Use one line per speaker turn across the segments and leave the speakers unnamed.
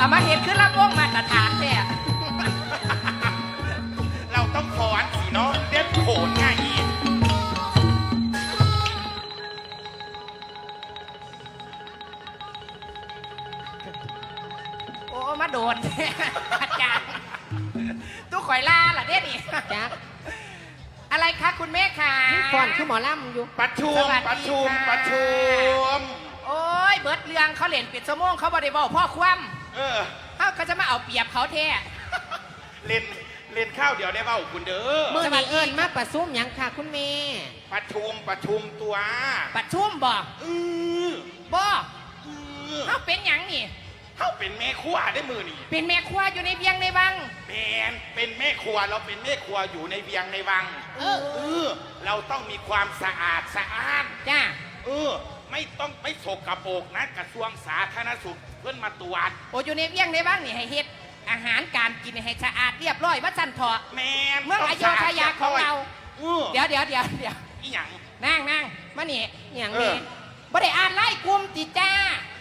เอามาเห็นขึ้นลำวงมาตรฐานแท้
เราต้องฟอนสิเนาะเด็ดโขนง่ายอีก
โอ้มาโดนอาจารย์ตู้ข่อยลาล่ะเด้นี่
จัก
อะไรคะคุณแม่คะ
ก่อนคือหมอลำอยู่
ประชุม
สวัสดี
ประชุม
ค่ะ
ประชุม
โอ้ยเบิดเรืองเขาเล่นปิดสมงเขาบริบอพ่อคว่
เออำ
เขาเขาจะมาเอาเปรียบเขาแท้
เล่นเล่นข้าวเดี๋ยวได้เบ้าคุณเด้อ
เมื่อ
สวัส
นี้
ดี
เอิญมาประซุมหยังค่ะคุณแม่
ประชุมประชุมตัว
ปัดชุ่มบ่
อือ
บ่
อือ
เขาเป็นหยังนี่
เขาเป็นแม่ครัวได้มือนี่
เป็นแม่ครัวอยู่ในเบียงในวัง
แมนเป็นแม่ครัวเราเป็นแม่ครัวอยู่ในเวียงในวัง
เออ
เออ เราต้องมีความสะอาดสะอาด
จ้า
เออ ไม่ต้องไม่สกปรกนะกระทรวงสาธารณสุขเพื่อนมาตรวจ
โอ้อยู่ในเบียงในวังนี่ให้เฮ็ด อาหารการกินให้สะอาดเรียบร้อยว่าสันเถาะ
แมน
เมืองอโยธยาของเรา
เออ
เดี๋ยวเดี๋ยวเดี๋ยวเดี๋ยว
อีหยัง
นั่งนั่งมานี่
หยัง
เอ
แม่
อ
บ่ได้อ่านไล่กลุ่มติจ้า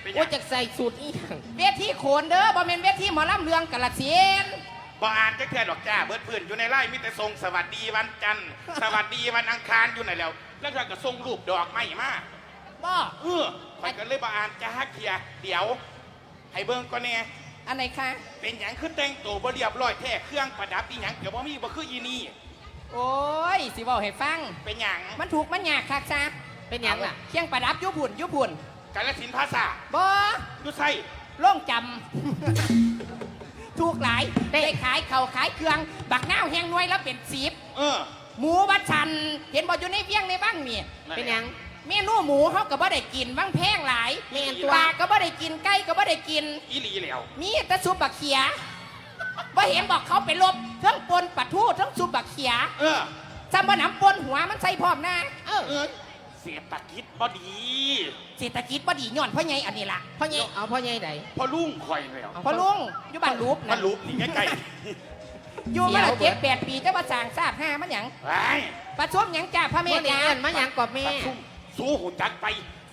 เป็นห
โอ้
ยัง
จากใส่สูตรอีหยัง
เวทีโขนเด้อบ่แม่นเวทีหมอลำเรืองกาลสินธุ์
บ่อ่านจักแค่ดอกจ้า เบิดพื้นอยู่ในไร่มิแต่ทรงสวัสดีวันจันทร์ สวัสดีวันอังคารอยู่ไหนแล้ว แล้วก็ส่งรูปดอกไม้มา
บ่
เออข่อยก็เลยบ่อ่านจ้าเทียเดี๋ยว ให้เบิ่งก่อนแน่
อันไหนคะ
เป็นหยังคือแต่งตัวบ่เรียบร้อยแท้เครื่องประดับอีหยังเดี๋ยวบ่มีบ่คืออีนี่
โอ้ย สิบอกให้ฟัง
เป็นหยัง
มันถูกมันยากคักซะ
เป็นหยังล่ะ
เคียงประดับอยุพุ่นอยุพุ่น
กาลสินธุ์ภาษา
บ่
อยู่ไส
ล่งจำ ถูกหลายได้ขายเขาวขายเครื่อง บักน้าวแห้งหน่วยแล้วเป็นสีบ
เออ
หมูวัดชัน เห็นบ่อยู่ในเวียงในบ้างนี่
เป็นหยัง
เมนูหมูเขาก็บ่ได้กินบ้างแพงหลาย
แม่นตัว
ปลาก็บ่ได้กินไก่ก็บ่ได้กิน
อีหลีแล้ว
มีแต่ซุปบักเขียบ่เห็นบอกเขาไปลบทั้งปนปลาทูทั้งซุปบักเขีย
เออ
จำบ่หนำปนหัวมันใส่พร้อมหน้าเออ
เออเสียตะกิดบ่ดี
เศรษฐกิจบ่ดีย้อนเพราะไงอันนี้ล่ะ
พ่อใหญ่เอาพ่อใหญ่ใด
พอลุงข่อยแล้ว
เพราะลุงอยู่บ้านรูป
มั
นะ
นรูปนี่ใกล้
อยู่มาละ
เสี
เจ็
ย
ด
ว
แปดปีจะมาสร้างทราบห้ามันหยัง
ๆไป
ประชมหยังจ่าพระเม
เมื่อ
ต
นี้
ตา
เอิญมาหยังกอบแม่
ประชุม สู้หูจักไป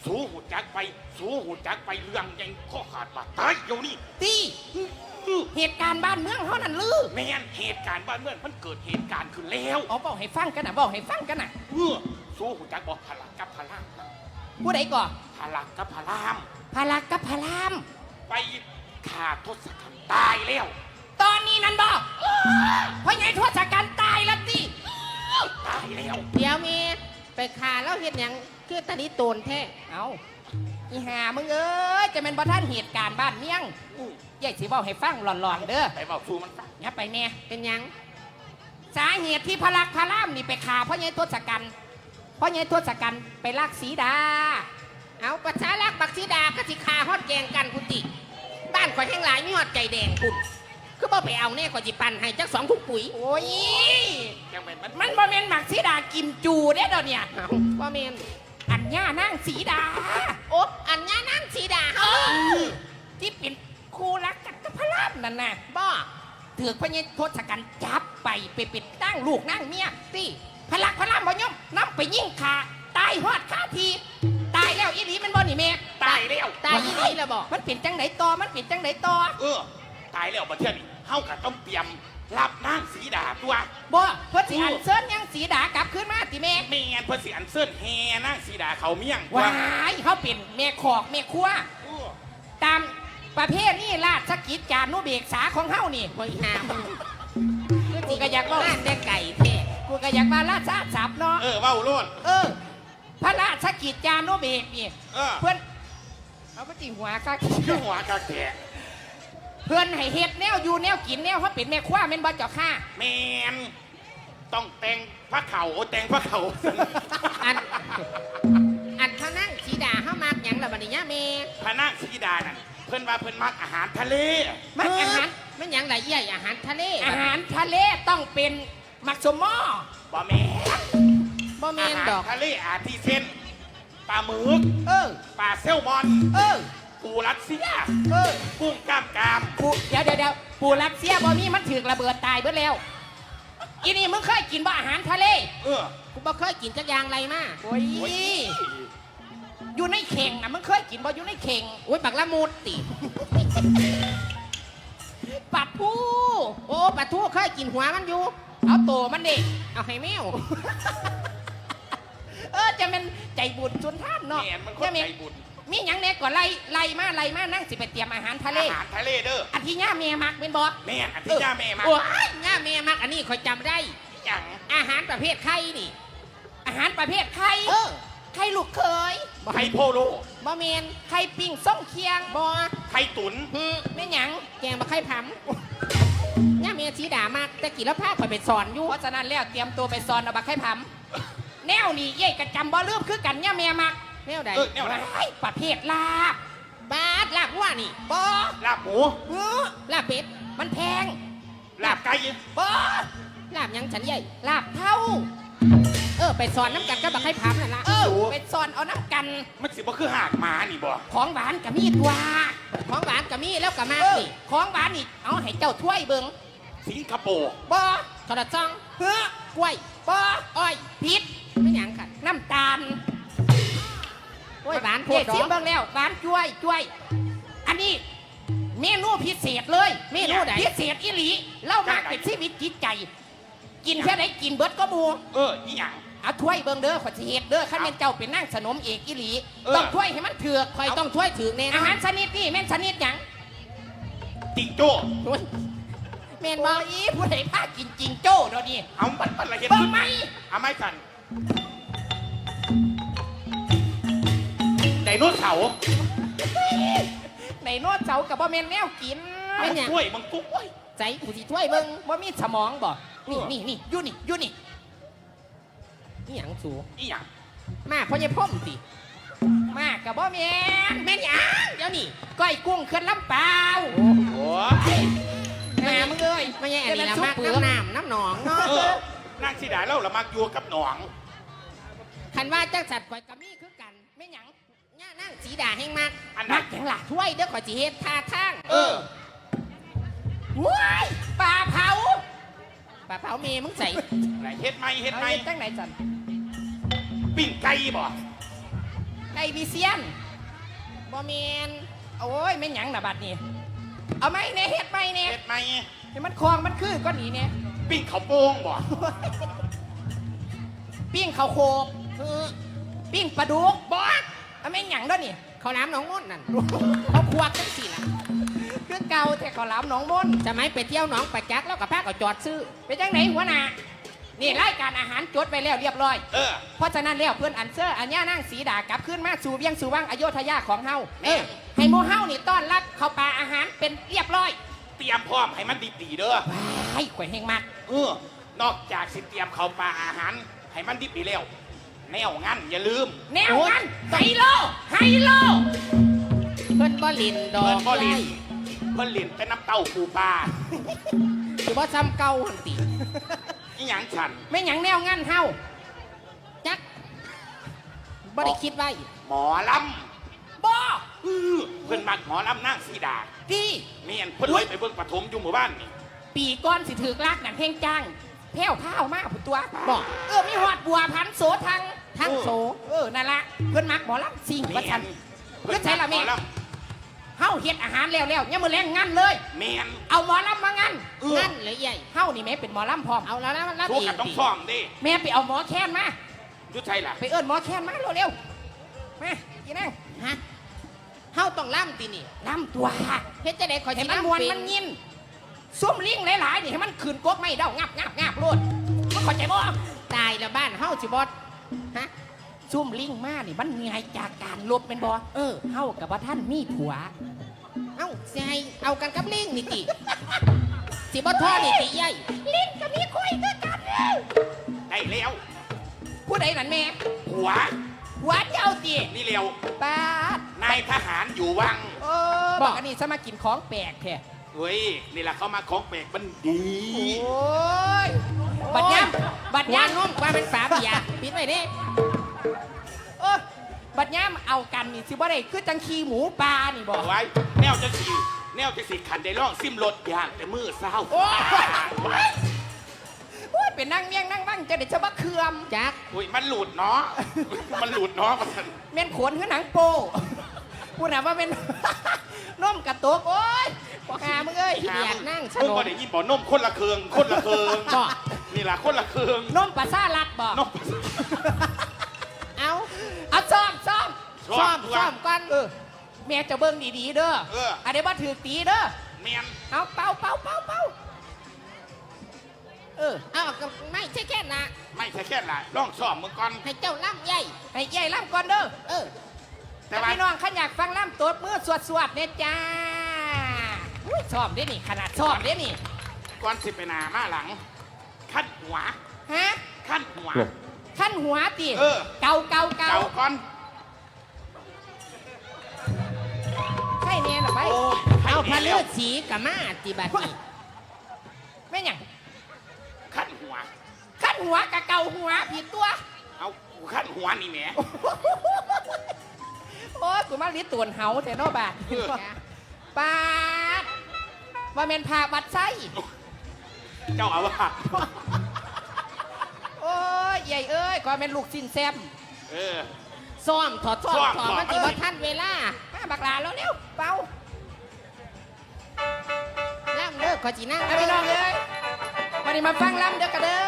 สู้หูจักไป สู้หูจักไปเรื่องยังข้อขาดบาดตายเดี๋ยวนี้
ตีเหตุการณ์บ้านเมืองเขานั่นลือ
แม่นเหตุการณ์บ้านเมืองมันเกิดเหตุการณ์ขึ้นแล้ว
เอาบอกให้ฟังกันนะบอกให้ฟังกันนะ
เออสู้หูจักบอกพลักกับพลาม
ผู้ใดก่อน
พลักกับพลาม
พาลักกับพาราม
ไปขาทศกัณฐ์ตายแล้ว
ตอนนี้นั่นบอกเพราะไงทศกัณฐ์ตายแล้วตี
ตายแล้ว
เดี๋ยวแม่ไปขาแล้วเฮ็ดหยัง คือตานี้โตนแท้
เอาอีหามึงเอ้ยจะเป็นประท่านเหตุการณ์บ้านเมียง
อื้อ
ยายสิบอกให้ฟังหลอนๆเด้อ
ไปบอกสู้มันฟัง
อย่าไปแน่
เป็นหยัง
สาเหตุที่พลักพารามนี่ไปฆ่าเพราะไงทศกัณฐ์เพราะไงทศกัณฐ์ไปลากสีดา
เอาประชาลักบักสีดาก็สิคาฮอดแกงกันคุณติบ้านข่อยแห้งหลายมีฮอดใจแดงคุณคือบ่ไปเอาแน่ข่อยสิปั่นให้จักสองถุงปุ๋ย
โอ้ย
ยังเป็นมัน
มันบ่แม่นหมักสีดากิมจูเด้อเดี๋ยวเนี่ย
เอาว่าแม่น
อันย่านางสีดา
โอ๊อันนี้นั่งสีดา
เออที่เป็นคู่รักกันกับพระรามนั่นน่ะ
บ่
ถือพระเยทศกัณฐ์จับไปไปปิดตั้งลูกนั่งเมียตีพระลักพระรามบ่ยอมนำไปยิ่งขาตายฮอดคาที ตายแล้วอีหลีมันบ่นี่แม่
ตายแล้ว
ตายอีนี่ละบ่
มันเป็นจังไหนต่อมันเป็นจังไหนต่อ
เออ ตายแล้วประเทศนี้เฮาก็ต้องเตรียม รับนางสีดาตัว
บ่เพิ่นสิอันเซินยังสีดากลับขึ้นมาติแม่
ไม่งั้นเพื่อสิอันเซินแฮนางสีดาเขาเมี่ยง
ว้ายเขาเป็นแม่ขอกแม่ครัว
เออ
ตามประเภทนี่ราชกิจจานุเบกษาของเฮานี่
บ่อีหามึง
กูก็อยากเว่า
บ้านแต่ไก่แท้
กูก็อยากมาราชาศัพท์เนาะ
เออเว้าโลด
เออ พระราชกิจจานุเบกนี่
เออ
เพื่อนเอาไปจิหัวก็
คือหัวกะแกะ
เพื่อนให้เฮ็ดแนวอยู่แนวกินแนวเขาเป็นแม่ครัว้าแม่นบ่เจ้าค่ะ
แมนต้องแต่งพระเขาโอ้แต่งพระเขา
อัน อันเขานั่งสีดาเฮามักหยังล่ะบัดนี้ย่าแม่
พระนางสีดานั่นเพิ่นว่าเพิ่นมักอาหารทะเล
มันอาหาร
มันหยังล่ะเอี้ยอาหารทะเล
อาหารทะเลต้องเป็นมักสมอ
บ่แม่น
บ่แม่
อานหาร
ดอก
ทะเลอาทิเช่นปลาหมึก
เออ
ปลาแซลมอน
เออ
ปูรัสเซีย
เออ
กุ้งกล้ามกราม
ปูเดี๋ยวเดี๋ยวเดี๋ยวปูรัสเซียบอมีมันถือกระเบิดตายเบิดแล้วอีนี่มึงเคยกินบ่อาหารทะเล
เออ
กูบ่เคยกินจักอย่างไรมา
โอ้ยอยู่ในเข่งนะมึงเคยกินบ่อยู่ในเข่ง
โอ้ยบักละมุดติ
ปัดผู้
โอ้ปลาทูเคยกินหัวมันอยู่
เอาโตมันดิ
เอาให้แมว
เออจะเป็นใจบุญจุนท่านเนาะ
แม่นมันคน
จะมี
ใจบุญ
มีหยังแน่ก่อนไล่ไล่มาไล่มานั่งสิไปเตรียมอาหารทะเล
อาหารทะเลเด้อ
อันที่ย่าเมียมักเป็นบ่
แม่นอันที่ย่าแม่มา
โอ้ยง่าแม่มักอันนี้คอยจำได้
อย่าง
อาหารประเภทไข่นี่
อาหารประเภทไข่
เออ
ไข่ลูกเคย
ไข่โพโล
บ่เมน
ไข่ปิ้งส้มเคียง
บ่
ไข่ตุ๋น
ฮึ
แม่หยัง
แกงบ่ไข่ผำง่าแม่สีดามากแต่กี่แล้วพาคอยไปสอนอยู่
เพราะฉะนั้นแล้วเตรียมตัวไปซอนเอาบักไข่พำแนวนี่เย่กระจำบ่ลืมคือกันย่าเมียมัก
แนวใด
เออแนวไหน
ไอ้ประเภทลาบบา
ดลาบวัวนี่
บ่
ลาบหมู
เออ
ลาบเป็ด
มันแพง
ลาบไก่
บ่
ลาบหยังฉันใหญ่
ลาบเท่า
เออ ไปสอนน้ำกันก็บักไข่ผำนั่นละ
เออไปซอนเอาน้ำกัน
มันสิบ่คือหากหมานี่บ่
ของหวานกับมีดว่า
ของหวานก็มีแล้วก็มาก
เออ
นี่
ของหวานนี่เอาให้เจ้าถ้วยเบิง
สิงคโปร์
บ่
ทอดซอง
เฮ้อก
ล้วย
บ่
อ้อย
พิษ
ไม่หยังกัน
น้ำตาล
โอ้ย หวานโพ
เจ็
ด
ด
ดอ
สิบ
ก
เบิ่งแล้วหวานจ้วยจ้วย อันนี้เมนูพิเศษเลย
เมนูใด
พิเศษอีหลีเล่ามากเป็นชีวิตจิตใจ กินแค่ไหนกินเบิดก็บู
เอออีหยัง
เอาถ้วยเบิ่งเด้อขอสิเฮ็ดเด้อข้าเป็นเจ้าเป็นนั่งสนมเอกอีหลี
เออ
ต้องถ้วยให้มันเถือก
คอยต้องช่วยถือแน่น
อา
อ
หานรชนิดนี่แม่นชนิดหยัง
จิงโจ้
โอ้ยแม่น
บ
บ่
อีผู้ใดพากินจริงโจ้เดี๋ยวนี้
เอาปันปันละเห็น
เบิ่งไหม
เอาไม่กัน โนเสาร์
ในโนวดเสากับบ่แม่นแนวกิน
เอากล้วยมังคุด
ใจกูสิช่วยเบิ่ง
บ่มีสมองบ่นี่นี่นี่อยู่นี่อยู่นี่
นี่หยังสู
อีหยัง
มาพ่อใหญ่พ่อมติ
มากกับบ่แม่น
แม่นหยังเดี๋ยวนี้
ก้อยกุ้งเคลื่อนลำเปล่า
โอ้ย
แม่มึงเอ้ย
ไม่ใช่อันนี้ละมาก
เปลือก
น้ำน้ำน้ำหนองเนาะ
นางสีดาเล่าละมักยู่กับหนอง
คันว่าจังสัตว์ข่อยก็มีคือกัน ดาแห้งมาก
อัน
มั
นั้
ก
น
หยังล่ะ
ช่วยเด้อข่อยสิเฮ็ดท่าทาง
เออ
ว้ายปลาเผา
ปลาเผาเมมึงใส่
ไหนเฮ็ดไหมเฮ็ด
เอา
ไหม
เฮ็ดจังไหนจัน
ปิ้งไก่บ่
ไก่วิเซียน
บ่แมน
โอ้ยแม่นหยังน่ะบัดนี้เอาไหมเนี่ยเฮ็ดไหมเนี่ย
เฮ็ดไหม
ให้มันคลองมันคือก้อนนี้เนี่ย
ปิ้งข้าวโป่งบ่
ปิ้งข้าวโคก
เออ
ปิ้งปลาดุกบอสเอาแม่นหยังเด้อนี่
เขาวหล้ำหน้องม่นนั่นเขาควักจังสิล่ะ
เครื่องเก่าแต่ข้าวหลามหนองมน
จะไม่ไปเที่ยวหนองปะจักแล้วกับพาก็จอดซื้อ
เป็นจังไหนหัวหน้านี่รายการอาหารจดไปแล้วเรียบร้อย
เออ
เพราะฉะนั้นแล้วเพื่อนอันเซอร์อัญญานั่งสีดากลับขึ้นมาสู่เวียงสู่วังอโยธยาของเฮา
แม่
เออให้โมเฮานี่ต้อนรับเข้าวปลาอาหารเป็นเรียบร้อย
เตรียมพร้อมให้มันดีๆเด้อ
ไอ้ข่อยแห้งมาก
เออนอกจากสิเตรียมข้าวปลาอาหารให้มันดีๆแล้ว แนวงั้นอย่าลืม
แนวนั้นไฮโลไฮโล
เพิ่นบ่ลินดอ
เพิ่
ก
นบ่ลินเพิ่นลินเป็นน้ำเต้าปูปลา
คือบ่ซ้ำเก่าหั่นติ
อีหยังฉัน
ไม่หยังแนวงั้นเฮา
จักบ่ได้คิดไว้
หมอล
บอำ
เออเพิ่นมักหมอลำนางสีดา
ที่
เมียนเพิ่นเลยไปเบิ่งปฐมอยู่หมู่บ้านนี่
ปีก้อนสิถือกลากหนังเพ่งจ้างแพ้วพ้าวมากผู้ตัว
บอก
เออมีหอดบัวพันโสทัง
ทั้งโส
เออนั่นละเพิ่นมักหมอลำสิ่งประชัน
เพิ่น
แล้วใช่
มัก
ล่ะ
ห
แม่
มอล
เฮาเฮ็ดอาหารแล้วแล้วเนี่ยมือแรงงั้นเลยำ
เมียน
เอาหมอลำมางั้น
เออ
นั่นเลยใหญ่
เฮานี่แม่เป็นหมอลำพร้อม
เอาแล้วนะมันรับ
ทุก
เอ
กั
ง
นต้อง
ติ
ฟ้องดิ
แม่ไปเอาหมอแค้นมา
ยุทธไทยล่ะ
ไปเอิ้นหมอแค้นมาเร็วๆมาอีนั่ง
ฮะเฮาต้องล่ำตินี่
ลำตัว
เฮ็ดจะได้ข่อย
ให้
สิ
มัน
ล่ำ
มวน
เป็
มันยินซุ่มลิงหลายๆนี่ให้มันขืนกกไม่เด้างับงับงับโลดมันเข้าใจบ่
ตายแล้วบ้านเฮาสิบ่ ฮะ
ซุ่มลิงมานี่มันไงจากการลบเป็นบ่
เออ
เฮากับว่าท่านมีผัว
เอ้าสิให้เอากันกับลิงนี่ติสิบ่ท่อนี่ติใหญ่
ลิงก็มีคุยคือกันเลย
ได้แล้ว
ผู้ใดนั่นแม่
หัว
ผัวเจ้าตี
นี่เร็ว
ป้าด
นายทหารอยู่วัง
เออบอกอันนี้สมากินของแปลกแท้
เฮ้ยนี่แหละเขามาของแปลกมันดี
โอ้ย บัดย้ำบัด
หัวยำนุ่มว่าเป็นฝาเบียร์ปิดไว้เด้
เออบัดย่ามเอากันนี่สิบ่ได้คือจังขี้หมูปลานี่บ
บอกอก ไว้ แนวจะสีแนวจะสีขันได้ร่องซิมรถยางแต่มือเศร้า
โอ้ย โอ้ยเป็นนั่งเมียงนั่งบ้างจะได้จะบักเคือม
จัก
อุ้ยมันหลุดเนาะ มันหลุดเนาะมัน
เม่นขนคือหนังโป้พูดนะว่าเป็นน้มกระตุกโอ้ยบอกหามึงเอ้ย
เดียดนั่งฉ
มึง
ล
บ่
ม
ได้ยินบ่นมคนละเคืองคนละเคือง
บอก
นี่ล่ะคนละเคือง
น้มปลาซ่าลัดบอก
นม
เอา
เอาซ้อมซ้อม
ซ่อมซ่อมก่อน
เออแม่จะเบิ่งดีๆเด้อ
เออ
อันนี้ว่าถือตีเด้อ
เมียน
เอาเป่าเป่าเป่าเป่าเออ
เอาก็ไม่ใช่แค่นะ
ไม่ใช่แค่ละร่องซ่อมมึงก่อน
ให้เจ้าล่ำใหญ่
ให้ใหญ่ล่ำก่อนเด้อ
เออ
แต่
แต่
ว่า
พี่น้องขันอยากฟังล่ำตัวมือสวดสวดๆเนี่ยจ้าอุ้ยชอบเด้นี่ขนาดชอบเด้นี่
ก่อนสิไปหนามาหลัง ขั้นหัว
ฮะ
ขั้นหัว
ขั้นหัวติ
เออ
เกาเกาเกา
เก่าก่อน
ใช่เนี่ยหรอไป
โอ้ย
เอาพะ
ให้
เลื
แล้
อ
ว
ดสีกับมาติบัดนี้
ไม่หยัง
ขั้นหัว
ขั้นหัวกับเกาหัวผิดตัว
เอาขั้นหัวนี่แหม
โอ้ยกูมาลิตรวนเฮาแต่นอบาท
เออ
ปาดว่าเมนพาบัดไส้
เจ้าอาวาส
โอ้ยใหญ่เอ้ยก็เป็นลูกสินแซม
เออ
ซ่อมถอดซ่อม
ซ่อม
ถอด
ถอด
มันติบ่ทันเวลา
มาบักลาแล้วเร็วเป่า
ล่ำเด้อขอจีนั่ง
เอาพี่น้องเลยวันนี้มาฟังลำเด้อกันเด้อ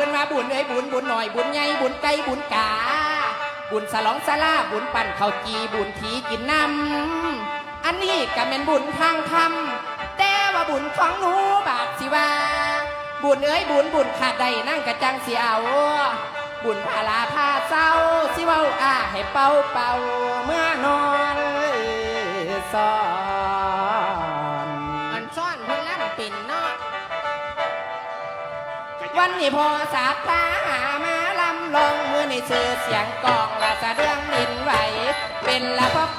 พื่อ
นมาบุญเอ้ยบุญบุญหน่อยบุญใหญ่บุญไก่บุญกา บุญสลองสลาบุญปั่นข้าวจีบุญผีกินน้ำอันนี้ก็เป็นบุญทางธรรมแต่ว่าบุญของหนูบาทสิว่าบุญเอ้ยบุญบุญขาดใดนั่งกระจังเสียเอาบุญพาลาพาเศร้าสิเว้าอ่าให้เป่าเป่าเมื่อนอนสอ วันนี้พอสาตาหามาลำลองมือในเสือเสียงกลองและสะเดืองดินไหว เป็นละพบ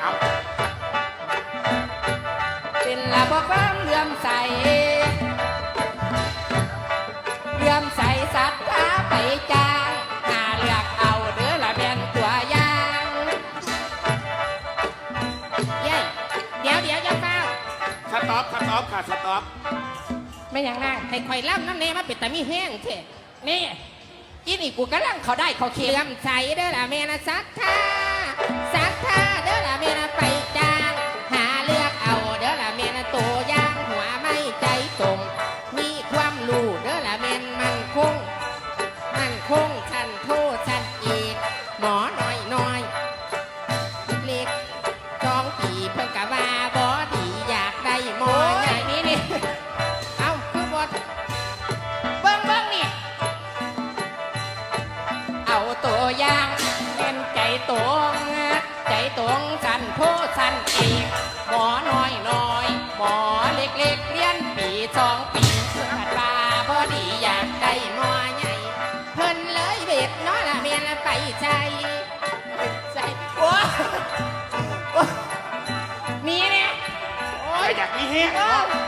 เอา
เป็นละพบความเลื่อมใส ยังนั่ง
ให้ข่อยล่ำน้ำเนมาเป็นตามีแห้งเถอะ
นี่อีนี่กูก็ลังเขาได้เขาเคีย
เลื่อ
ม
ใสเด้อละแม่นะซักท่า ใจใจ
โอ้โอ้มีเนี่ย
โอ้
ใคร
ย
อยากมีแห้ง
เออ
เนาะ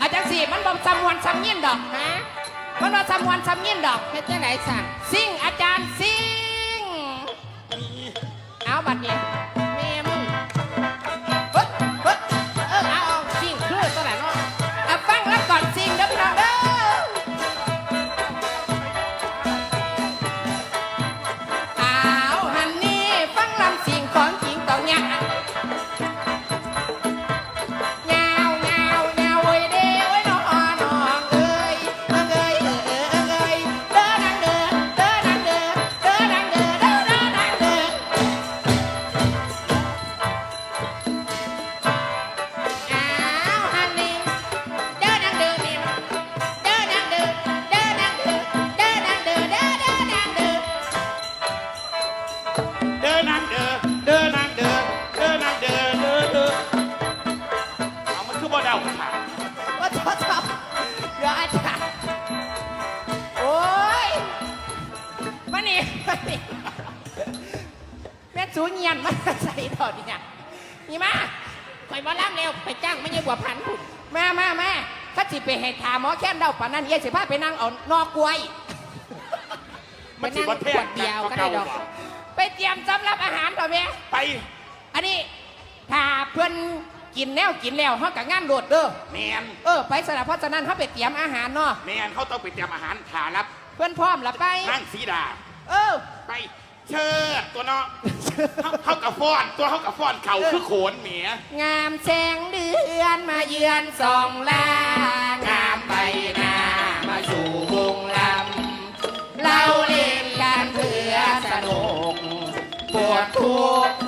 อาจารย์สีมันบ่ซ้ำวันซ้ำยินดอก
ฮะ
มันบ่ซ้ำวันซ้ำยินดอก
เฮ็ดจังไหนสั่ง
ซิ่งอาจารย์ซิ่งเอาบัดเนี่ย
สูเงี
ยนมาใส่ถอดเนี่ยนี่มา
คอยบ่ล่ำเร็วไปจ้างไม่ใช่บัวพันธุ์พุ่น
แม่แม่แม่ข้าจิไปให้ถามหมอแค้นเดาปานนั้นเยสิพาไปนั่งเอานอกกล้วย
มันสิบ่แพง
เดียว
กั
ก็ได้ดอก
บ่
ไปเตรียมสำรับอาหารต่อแม่
ไป
อันนี้ถ้าเพื่อนกินแนวกินแล้วเขากับงานโดดเด้อ
แมน
เออไปสนับเพราะฉะนั้นเขาไปเตรียมอาหารเนาะ
แมนเขาต้องไปเตรียมอาหารถารับ
เพื่อนพร้อมละไป
นั่งสีดา
เออ
ไป เชิดตัวเนาะเขาเขากับฟ้อนตัวเขากับฟ้อนเข่าคือโขนเหมีย
งามแสงเดือนมาเยือนสองลางามใบหน้ามาสู่วงลำเราเล่นกันเพื่อสนุกปวดทุกข์